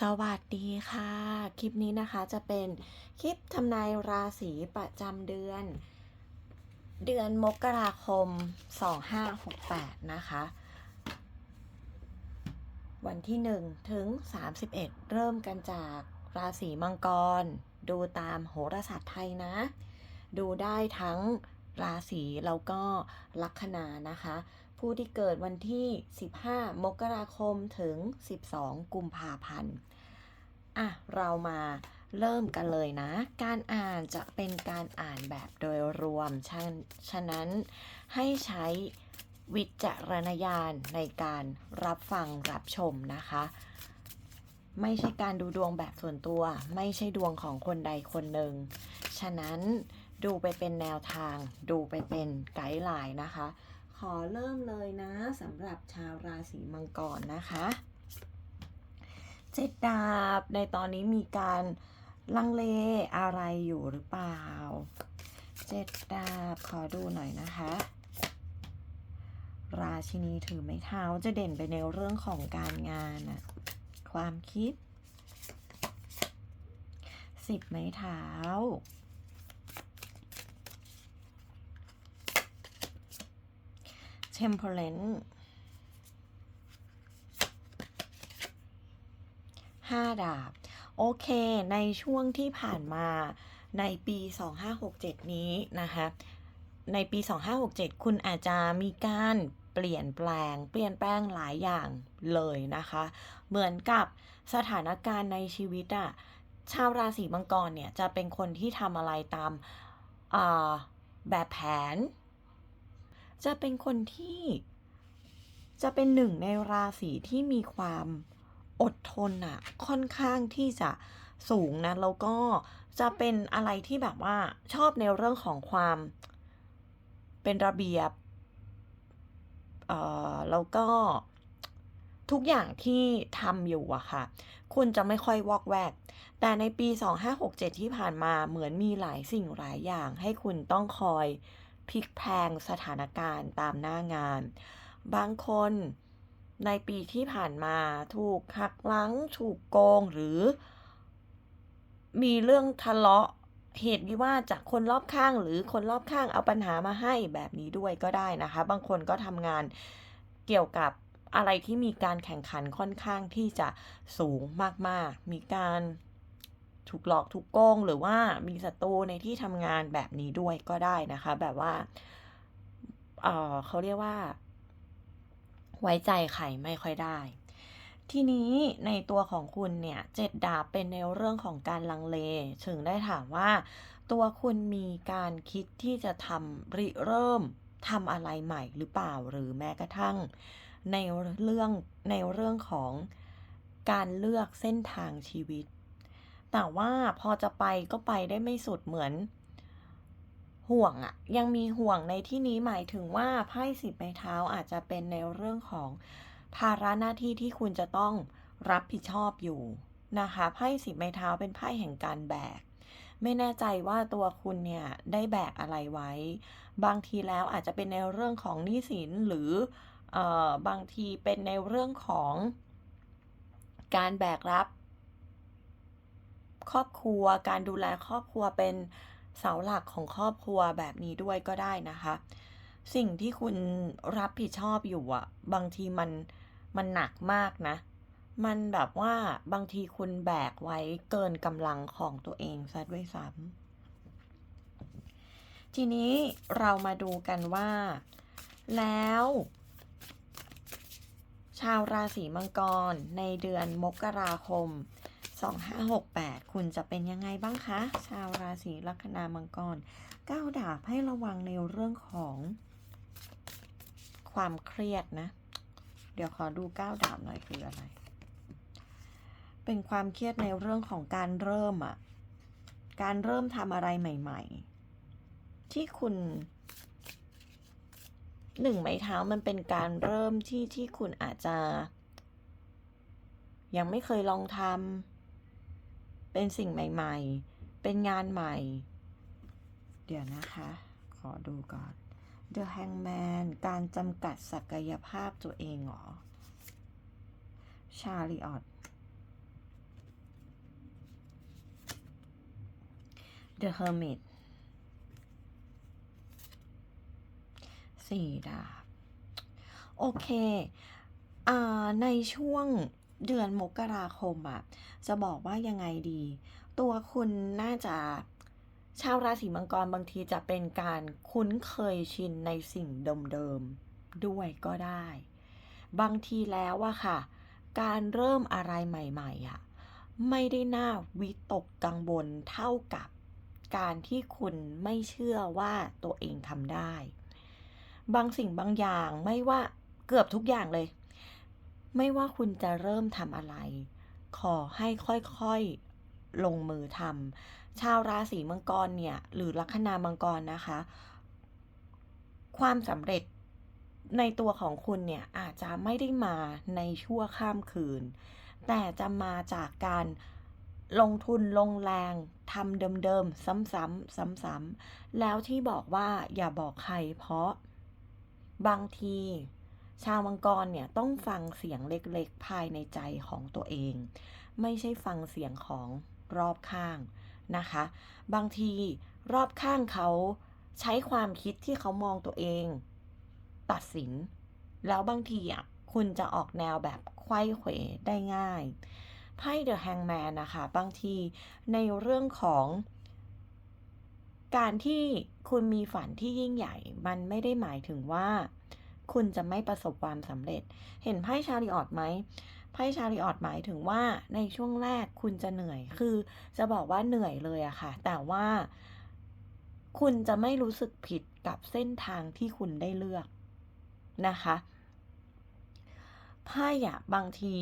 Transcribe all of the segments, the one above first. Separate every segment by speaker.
Speaker 1: สวัสดีค่ะ คลิปนี้นะคะจะเป็นคลิปทำนายราศีประจำเดือน เดือนมกราคม 2568 นะคะ วันที่ 1 ถึง 31 เริ่มกันจากราศีมังกร ดูตามโหราศาสตร์ไทยนะ ดูได้ทั้งราศีแล้วก็ลัคนานะคะ ผู้ที่เกิดวันที่ 15 มกราคมถึง 12 กุมภาพันธ์ อะ เรามาเริ่มกันเลยนะ การอ่านจะเป็นการอ่านแบบโดยรวม ฉะฉะนั้นให้ใช้วิจารณญาณในการรับฟังรับชมนะคะ ไม่ใช่การดูดวงแบบส่วนตัว ไม่ใช่ดวงของคนใดคนหนึ่ง ฉะนั้นดูไปเป็นแนวทาง ดูไปเป็นไกด์ไลน์นะคะ อเริ่มเลยนะสำหรับชาวราศีมังกรนะคะเจ็ดดาบในตอนนี้มีการลังเลอะไรอยู่หรือเปล่าเจ็ดดาบขอดูหน่อยนะคะ ราชินีถือไม้เท้าจะเด่นไปในเรื่องของการงานอะความคิดสิบไม้เท้า temperance ห้าดาบ โอเค ในช่วงที่ผ่านมาในปี 2567 นี้นะคะ ในปี 2567 คุณอาจจะมีการเปลี่ยนแปลง เปลี่ยนแปลงหลายอย่างเลยนะคะ เหมือนกับสถานการณ์ในชีวิตอะชาวราศีมังกรเนี่ยจะเป็นคนที่ทำอะไรตามแบบแผน จะเป็นคนที่จะเป็นหนึ่งในราศีที่มีความอดทนอะค่อนข้างที่จะสูงนะ แล้วก็จะเป็นอะไรที่แบบว่าชอบในเรื่องของความเป็นระเบียบ เอ่อ แล้วก็ทุกอย่างที่ทำอยู่อะค่ะ คุณจะไม่ค่อยวอกแวก แต่ในปี 2567 ที่ผ่านมาเหมือนมีหลายสิ่งหลายอย่างให้คุณต้องคอย พลิกแพลงสถานการณ์ตามหน้างาน บางคนในปีที่ผ่านมาถูกหักหลัง ถูกโกงหรือ มีเรื่องทะเลาะเหตุวิวาจากคนรอบข้างหรือคนรอบข้างเอาปัญหามาให้แบบนี้ด้วยก็ได้นะคะ บางคนก็ทำงานเกี่ยวกับอะไรที่มีการแข่งขันค่อนข้างที่จะสูงมากๆ มีการ ถูกหลอกถูกโกงหรือว่ามีศัตรูในที่ทำงานแบบนี้ด้วยก็ได้นะคะ แบบว่าเเขาเรียกว่า ไว้ใจใครไม่ค่อยได้ ทีนี้ในตัวของคุณเนี่ยเจ็ดดาบเป็นในเรื่องของการลังเล ถึงได้ถามว่า ตัวคุณมีการคิดที่จะทำริเริ่มทำอะไรใหม่หรือเปล่าหรือแม้กระทั่ง ในเรื่องในเรื่องของการเลือกเส้นทางชีวิต แต่ว่าพอจะไปก็ไปได้ไม่สุดเหมือน ห่วงอะยังมีห่วงในที่นี้หมายถึงว่าไพ่สิบไม้เท้าอาจจะเป็นในเรื่องของภาระหน้าที่ที่คุณจะต้องรับผิดชอบอยู่นะคะไพ่สิบไม้เท้าเป็นไพ่แห่งการแบก ไม่แน่ใจว่าตัวคุณเนี่ยได้แบกอะไรไว้ บางทีแล้วอาจจะเป็นในเรื่องของหนี้สินหรือเออบางทีเป็นในเรื่องของการแบกรับ ครอบครัว การดูแลครอบครัวเป็นเสาหลักของครอบครัวแบบนี้ด้วยก็ได้นะคะ สิ่งที่คุณรับผิดชอบอยู่อะบางทีมันมันหนักมากนะ มันแบบว่าบางทีคุณแบกไว้เกินกำลังของตัวเองซะด้วยซ้ำทีนี้เรามาดูกันว่า แล้ว ชาวราศีมังกรในเดือนมกราคม 2568 คุณจะเป็นยังไงบ้างคะ ชาวราศีลัคนามังกรก้าวดาบให้ระวังในเรื่องของความเครียดนะ เดี๋ยวขอดูก้าวดาบหน่อยคืออะไร เป็นความเครียดในเรื่องของการเริ่มอะการเริ่มทำอะไรใหม่ ๆ ที่คุณหนึ่งไม้เท้ามันเป็นการเริ่มที่ที่คุณอาจจะ ยังไม่เคยลองทำ เป็นสิ่งใหม่ ๆ เป็นงานใหม่ เดี๋ยวนะคะ ขอดูก่อน The Hangman การจำกัดศักยภาพตัวเองหรอ ชาริออต The Hermit สี่ดาบ โอเค อ่า ในช่วง เดือนมกราคมอะจะบอกว่ายังไงดี ตัวคุณน่าจะชาวราศีมังกรบางทีจะเป็นการคุ้นเคยชินในสิ่งเดิมๆด้วยก็ได้ บางทีแล้วอะค่ะ การเริ่มอะไรใหม่ๆอะไม่ได้น่าวิตกกังวลเท่ากับการที่คุณไม่เชื่อว่าตัวเองทำได้ บางสิ่งบางอย่างไม่ว่าเกือบทุกอย่างเลย ไม่ว่าคุณจะเริ่มทำอะไร ขอให้ค่อยๆลงมือทำชาวราศีมังกรเนี่ย หรือลัคนามังกรนะคะ ความสำเร็จในตัวของคุณเนี่ยอาจจะไม่ได้มาในชั่วข้ามคืน แต่จะมาจากการลงทุนลงแรงทำเดิมๆ ซ้ำๆซ้ำๆแล้วที่บอกว่าอย่าบอกใครเพราะบางที ชาวมังกรเนี่ยต้องฟังเสียงเล็กๆ ภายในใจของตัวเอง ไม่ใช่ฟังเสียงของรอบข้างนะคะ บางทีรอบข้างเขาใช้ความคิดที่เขามองตัวเอง ตัดสิน แล้วบางทีอะคุณจะออกแนวแบบไขว้เขวได้ง่ายไพ่เดอะแฮงแมนนะคะ บางทีในเรื่องของการที่คุณมีฝันที่ยิ่งใหญ่ มันไม่ได้หมายถึงว่า คุณจะไม่ประสบความสำเร็จ เห็นไพ่ชาริออตไหมไพ่ชาริออตหมายถึงว่าในช่วงแรกคุณจะเหนื่อย คือจะบอกว่าเหนื่อยเลยอะค่ะ แต่ว่าคุณจะไม่รู้สึกผิดกับเส้นทางที่คุณได้เลือกนะคะไพ่อะบางที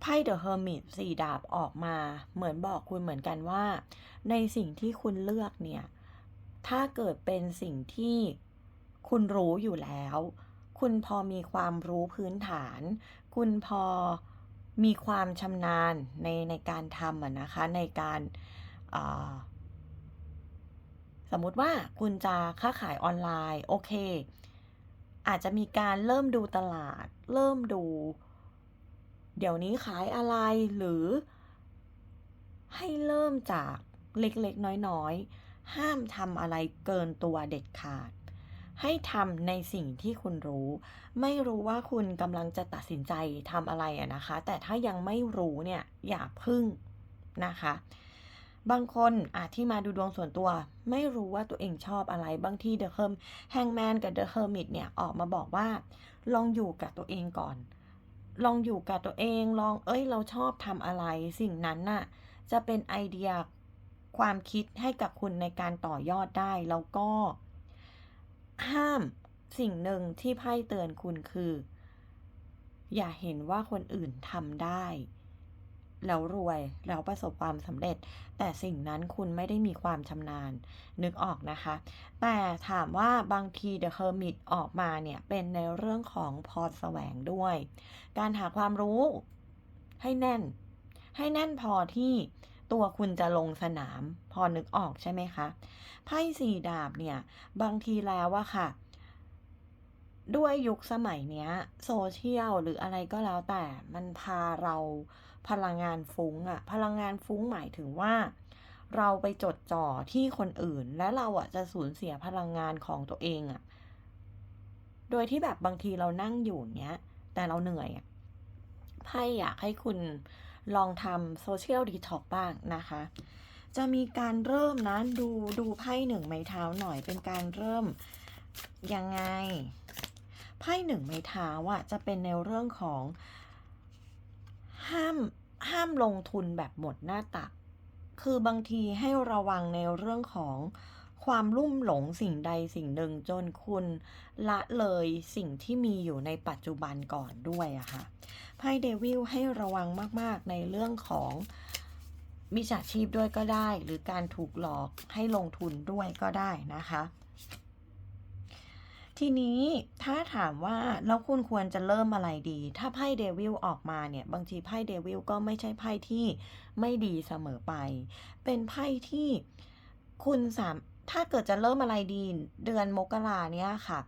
Speaker 1: ไพ่เดอะเฮอร์มิตสี่ดาบออกมา เหมือนบอกคุณเหมือนกันว่า ในสิ่งที่คุณเลือกเนี่ย ถ้าเกิดเป็นสิ่งที่ คุณรู้อยู่แล้ว คุณพอมีความรู้พื้นฐาน คุณพอมีความชำนาญในในการทำอะนะคะ ในการาสมมุติว่าคุณจะค้าขายออนไลน์โอเค อาจจะมีการเริ่มดูตลาด เริ่มดู เดี๋ยวนี้ขายอะไรหรือ ให้เริ่มจากเล็กๆ น้อยๆ ห้ามทำอะไรเกินตัวเด็ดขาด ให้ทำในสิ่งที่คุณรู้ ไม่รู้ว่าคุณกำลังจะตัดสินใจทำอะไรอะนะคะ แต่ถ้ายังไม่รู้เนี่ยอย่าพึ่งนะคะ บางคนอาจที่มาดูดวงส่วนตัว ไม่รู้ว่าตัวเองชอบอะไรบางทีเดอะเฮิร์มแฮงแมนกับเดอะเฮอร์มิตเนี่ยออกมาบอกว่า ลองอยู่กับตัวเองก่อน ลองอยู่กับตัวเองลองเอ้ยเราชอบทำอะไร สิ่งนั้นน่ะจะเป็นไอเดียความคิดให้กับคุณในการต่อยอดได้แล้วก็ ห้ามสิ่งหนึ่งที่ไพ่เตือนคุณคือ อย่าเห็นว่าคนอื่นทำได้ แล้วรวยแล้วประสบความสำเร็จ แต่สิ่งนั้นคุณไม่ได้มีความชำนาญ นึกออกนะคะ แต่ถามว่าบางที The Hermit ออกมาเนี่ย เป็นในเรื่องของพรแสวงด้วย การหาความรู้ให้แน่น ให้แน่นพอที่ ตัวคุณจะลงสนาม พอนึกออกใช่ไหมคะไพ่สี่ดาบเนี่ย บางทีแล้วอะค่ะ ด้วยยุคสมัยเนี้ยโซเชียลหรืออะไรก็แล้วแต่มันพาเราพลังงานฟุ้งอะพลังงานฟุ้งหมายถึงว่า เราไปจดจ่อที่คนอื่น และเราอะจะสูญเสียพลังงานของตัวเองอะโดยที่แบบบางทีเรานั่งอยู่เนี้ย แต่เราเหนื่อยอะไพ่อยากให้คุณ ลองทำโซเชียลดีท็อกบ้างนะคะ จะมีการเริ่มนะดูดูไพ่หนึ่งไม้เท้าหน่อยเป็นการเริ่มยังไง ไพ่หนึ่งไม้เท้าอะจะเป็นในเรื่องของห้ามห้ามลงทุนแบบหมดหน้าตัก คือบางทีให้ระวังในเรื่องของ ความลุ่มหลงสิ่งใดสิ่งหนึ่งจนคุณละเลยสิ่งที่มีอยู่ในปัจจุบันก่อนด้วยอะค่ะไพ่เดวิลให้ระวังมาก ๆ ในเรื่องของมิจฉาชีพด้วยก็ได้ หรือการถูกหลอกให้ลงทุนด้วยก็ได้นะคะ ทีนี้ถ้าถามว่าแล้วคุณควรจะเริ่มอะไรดี ถ้าไพ่เดวิลออกมาเนี่ย บางทีไพ่เดวิลก็ไม่ใช่ไพ่ที่ไม่ดีเสมอไป เป็นไพ่ที่คุณสาม ถ้าเกิดจะเริ่มอะไรดีเดือนมกราเนี่ยค่ะ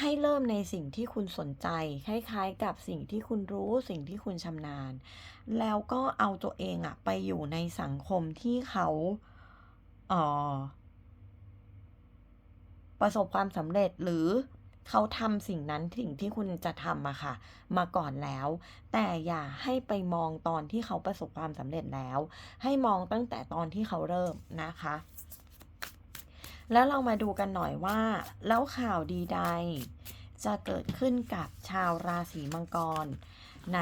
Speaker 1: ให้เริ่มในสิ่งที่คุณสนใจ คล้ายๆ กับสิ่งที่คุณรู้สิ่งที่คุณชำนาญ แล้วก็เอาตัวเองอะไปอยู่ในสังคมที่เขาเออประสบความสำเร็จหรือเขาทำสิ่งนั้นสิ่งที่คุณจะทำอะค่ะ มาก่อนแล้ว แต่อย่าให้ไปมองตอนที่เขาประสบความสำเร็จแล้ว ให้มองตั้งแต่ตอนที่เขาเริ่มนะคะ แล้วเรามาดูกันหน่อยว่า แล้วข่าวดีใด จะเกิดขึ้นกับชาวราศีมังกร ใน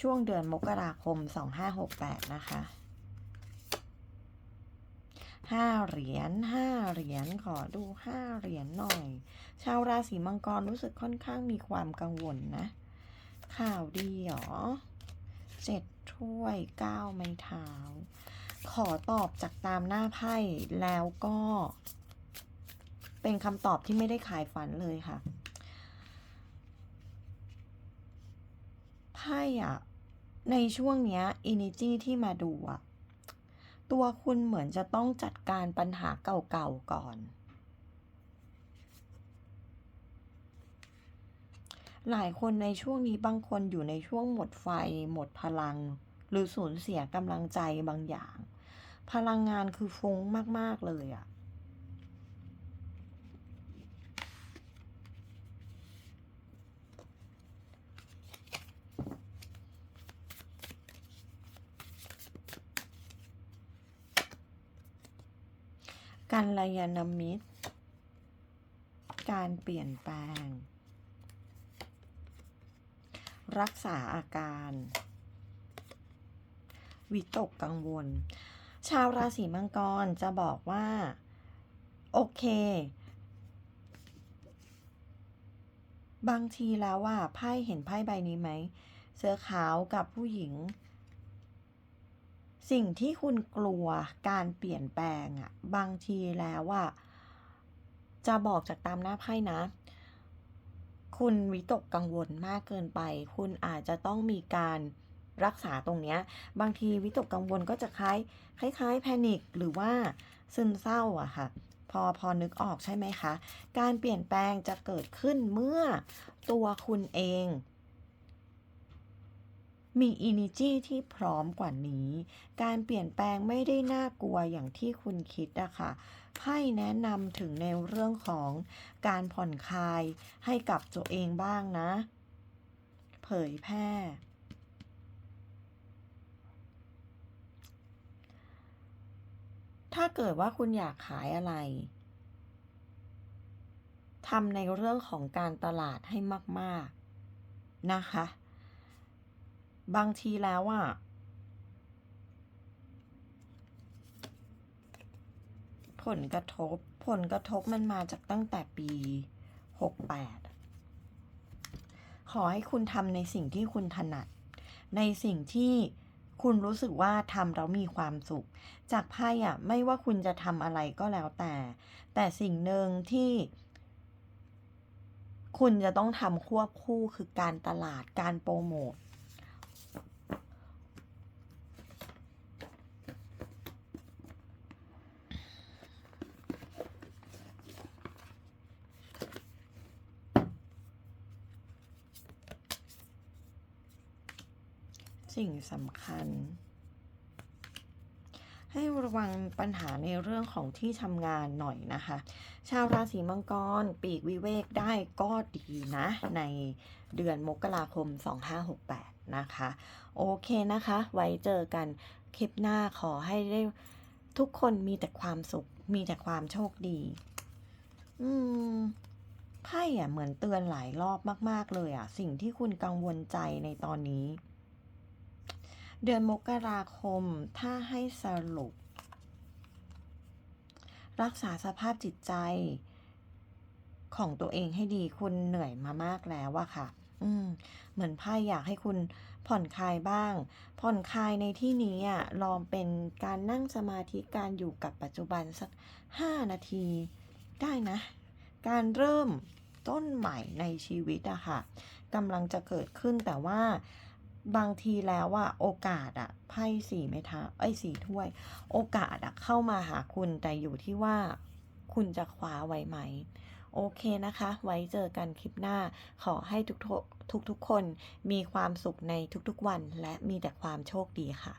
Speaker 1: ช่วงเดือนมกราคม 2568 นะคะห้าเหรียญห้าเหรียญขอดูห้าเหรียญหน่อย ชาวราศีมังกรรู้สึกค่อนข้างมีความกังวลนะ ข่าวดีหรอเจ็ดถ้วยเก้าไม้เท้า ขอตอบจากตามหน้าไพ่แล้วก็ เป็นคำตอบที่ไม่ได้ขายฝันเลยค่ะไพ่อะในช่วงเนี้ย energy ที่มาดูอะตัวคุณเหมือนจะต้องจัดการปัญหาเก่าๆก่อน หลายคนในช่วงนี้บางคนอยู่ในช่วงหมดไฟ หมดพลัง หรือสูญเสียกำลังใจบางอย่าง พลังงานคือฟุ้งมาก ๆ เลยอะการลยนามิตร การเปลี่ยนแปลง รักษาอาการ วิตกกังวล ชาวราศีมังกรจะบอกว่า โอเค บางทีแล้วว่าไพ่เห็นไพ่ใบนี้ไหมเสื้อขาวกับผู้หญิง สิ่งที่คุณกลัวการเปลี่ยนแปลงอะบางทีแล้วว่าจะบอกจากตามหน้าไพ่นะ คุณวิตกกังวลมากเกินไป คุณอาจจะต้องมีการ รักษาตรงเนี้ยบางทีวิตกกังวลก็จะคล้ายคล้ายๆแพนิคหรือว่าซึมเศร้าอะค่ะ พอพอนึกออกใช่ไหมคะ การเปลี่ยนแปลงจะเกิดขึ้นเมื่อตัวคุณเอง มี energy ที่พร้อมกว่านี้ การเปลี่ยนแปลงไม่ได้น่ากลัวอย่างที่คุณคิดอะค่ะไพ่แนะนำถึงในเรื่องของการผ่อนคลายให้กับตัวเองบ้างนะ เผยแพร่ ถ้าเกิดว่าคุณอยากขายอะไรทำในเรื่องของการตลาดให้มาก ๆ นะคะ บางทีแล้วอะ ผลกระทบ ผลกระทบมันมาจากตั้งแต่ปี 68 ขอให้คุณทำในสิ่งที่คุณถนัด ในสิ่งที่ คุณรู้สึกว่าทำแล้วมีความสุข จากไพ่อะไม่ว่าคุณจะทำอะไรก็แล้วแต่ แต่สิ่งหนึ่งที่ คุณจะต้องทำควบคู่คือการตลาดการโปรโมท สิ่งสำคัญ ให้ระวังปัญหาในเรื่องของที่ทำงานหน่อยนะคะ ชาวราศีมังกร ปีกวิเวกได้ก็ดีนะ ในเดือนมกราคม 2568 นะคะ โอเคนะคะ ไว้เจอกันคลิปหน้าขอให้ได้ทุกคนมีแต่ความสุข มีแต่ความโชคดี อืมไพ่อะเหมือนเตือนหลายรอบมาก ๆ เลยอะสิ่งที่คุณกังวลใจในตอนนี้ เดือนมกราคมถ้าให้สรุป รักษาสภาพจิตใจของตัวเองให้ดีคุณเหนื่อยมามากแล้วอะค่ะ อืม เหมือนไพ่อยากให้คุณผ่อนคลายบ้าง ผ่อนคลายในที่นี้อะลองเป็นการนั่งสมาธิการอยู่กับปัจจุบันสัก 5 นาที ได้นะ การเริ่มต้นใหม่ในชีวิตอะค่ะกำลังจะเกิดขึ้นแต่ว่า บางทีแล้วอะโอกาสอะไพ่สี่เมท้าไอ้สี่ถ้วย โอกาสอะเข้ามาหาคุณแต่อยู่ที่ว่าคุณจะคว้าไว้ไหม โอเคนะคะ ไว้เจอกันคลิปหน้า ขอให้ทุกทุกทุกคนมีความสุขในทุกๆวัน และมีแต่ความโชคดีค่ะ